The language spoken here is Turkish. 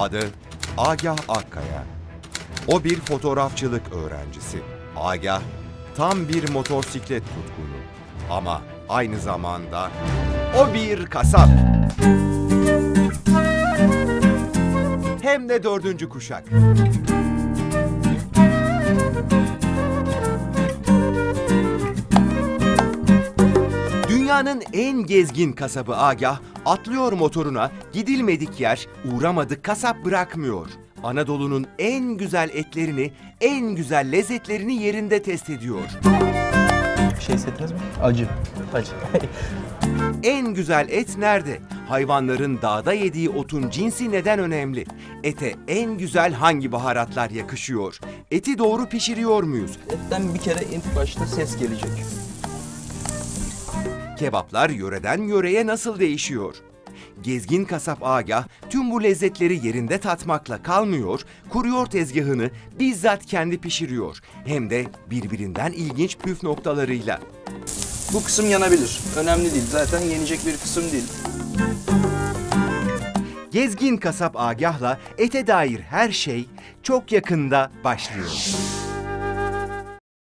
Adı Agah Akkaya. O bir fotoğrafçılık öğrencisi. Agah tam bir motosiklet tutkunu. Ama aynı zamanda o bir kasap. Hem de dördüncü kuşak. Dünyanın en gezgin kasabı Agah, atlıyor motoruna, gidilmedik yer, uğramadık kasap bırakmıyor. Anadolu'nun en güzel etlerini, en güzel lezzetlerini yerinde test ediyor. Bir şey hissettiniz mi? Acı. Acı. En güzel et nerede? Hayvanların dağda yediği otun cinsi neden önemli? Ete en güzel hangi baharatlar yakışıyor? Eti doğru pişiriyor muyuz? Etten bir kere ilk başta ses gelecek. Kebaplar yöreden yöreye nasıl değişiyor? Gezgin kasap Agah tüm bu lezzetleri yerinde tatmakla kalmıyor, kuruyor tezgahını bizzat kendi pişiriyor. Hem de birbirinden ilginç püf noktalarıyla. Bu kısım yanabilir. Önemli değil. Zaten yenecek bir kısım değil. Gezgin kasap Agah'la ete dair her şey çok yakında başlıyor.